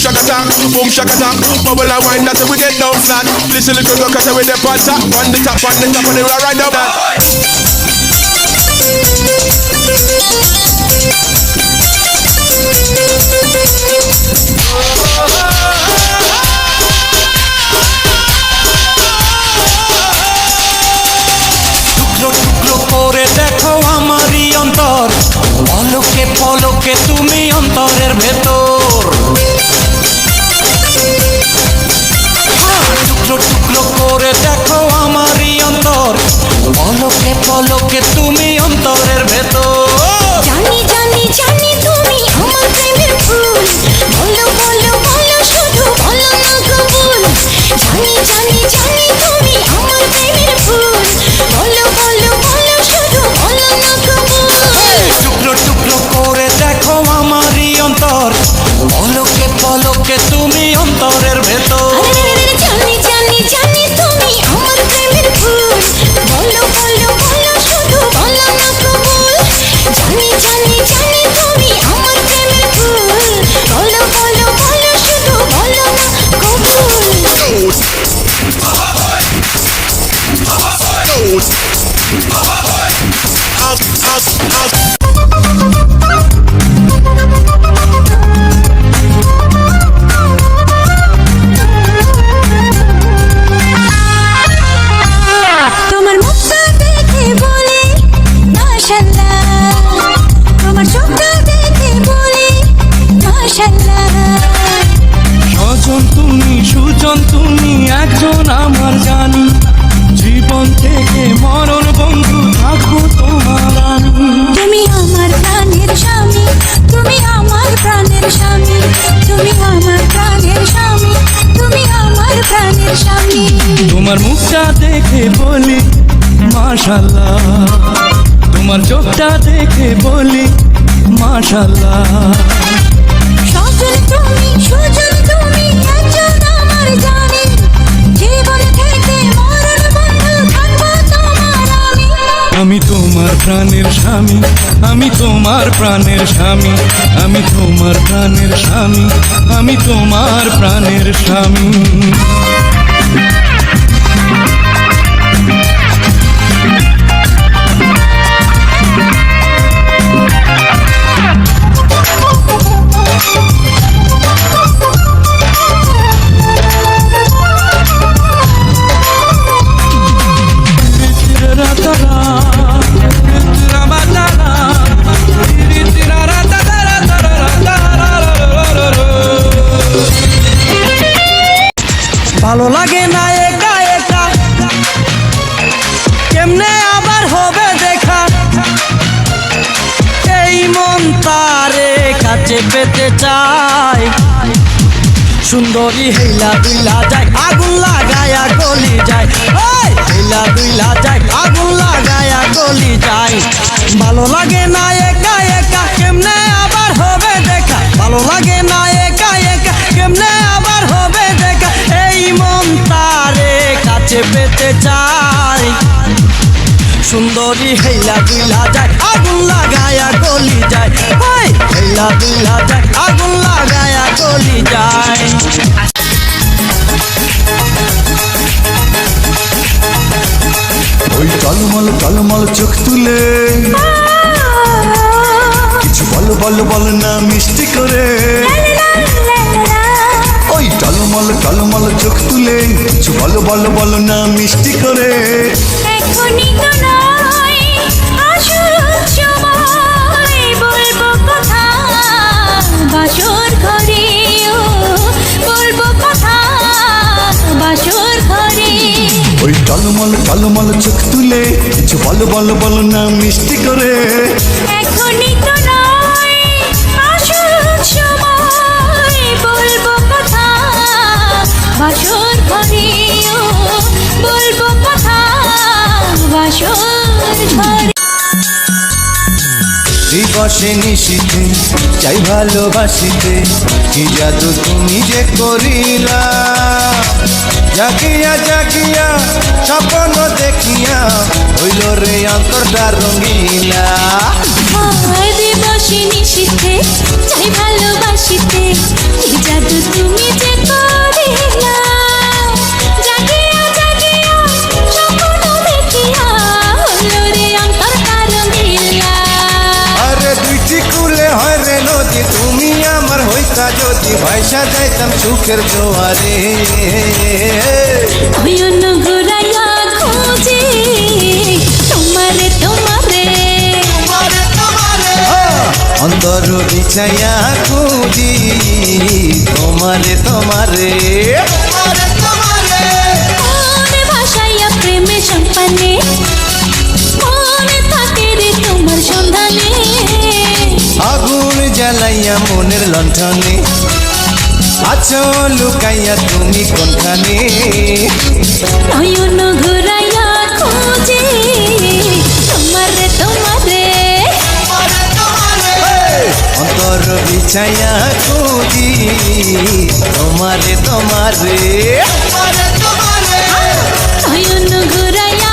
Shaka talk, boom shaka talk, bubble and wine that's how we get down flat. Listen little girl, cause we the on top, on the top, on the top, and the right down that. টুকরো টুকরো করে দেখো আমারই অন্তর পলকে পলকে তুমি অন্তরের পলকে তুমি অন্তরের ভেতর? জানি জানি জানি তুমি আমার প্রেমের ফুল। বলো বলো বলো শুধু বলো না কবুল। জানি জানি জানি তুমি আমার প্রেমের ফুল। বলো বলো বলো শুধু বলো না কবুল। টুকরো টুকরো করে দেখো আমারই অন্তর। পলকে পলকে তুমি অন্তরের ভেতর। স্বজন তুমি সুজন তুমি একজন আমার জানি। জীবন থেকে মরণ বন্ধু থাকব তোমার আমি। তুমি আমার প্রাণের স্বামী তুমি আমার প্রাণের স্বামী তুমি আমার প্রাণের স্বামী তুমি আমার প্রাণের স্বামী। তোমার মুখটা দেখে বলি মাশাল্লাহ তোমার চোখটা দেখে বলি মাশাল্লাহ সজন তুমি সুজন প্রাণের স্বামী আমি তোমার প্রাণের স্বামী আমি তোমার প্রাণের স্বামী আমি তোমার প্রাণের স্বামী। চাই। সুন্দরী হেলা দুইলা যায়, আগুন লাগায়া গলি যায়। হেলা দুইলা যায়, আগুন লাগায়া গলি যায়। ভালো লাগে না একা একা, কেমনে আবার হবে দেখা? ভালো লাগে না একা একা, কেমনে আবার হবে দেখা? এই মন তারে কাছে পেতে চাই। সুন্দরী হেলা দুইলা যায়, আগুন লাগায়া গলি যায়। হেলা দুইলা যায় চোখ তুলে। কিছু বলো বলো বলো না মিষ্টি করে। ওই টলমল টলমল চোখ তুলে। কিছু বলো বলো বলো না মিষ্টি করে। এখনই তো নয় টলমল টলমল চোখ তুলে কিছু বলো বলো বলো না মিষ্টি করে। এখনই দিবসে নিশিতে, চাই ভালোবাসিতে, কি জাদু তুমি যে করিলা? জাগিয়া জাগিয়া, স্বপ্ন দেখিয়া হইল রে অন্তরটা রঙিলা। দিবসে নিশীথে চাই ভালোবাসিতে, কি জাদু তুমি যে যাইতাম সুখের জোয়ারে ঘুরাইয়া খোঁজে তোমারে তোমারে। অন্তর বিছাইয়া খুঁজি তোমারে তোমারে। ভাসাইয়া প্রেমে সম্পানে আগুন জ্বালাইয়া মনের লণ্ঠনে। আছো লুকাইয়া তুমি কোনখানে? নয়ন ঘুরাইয়া খোঁজে তোমারে তোমারে। অন্তর বিছাইয়া খুঁজি তোমারে তোমারে। নয়ন ঘুরাইয়া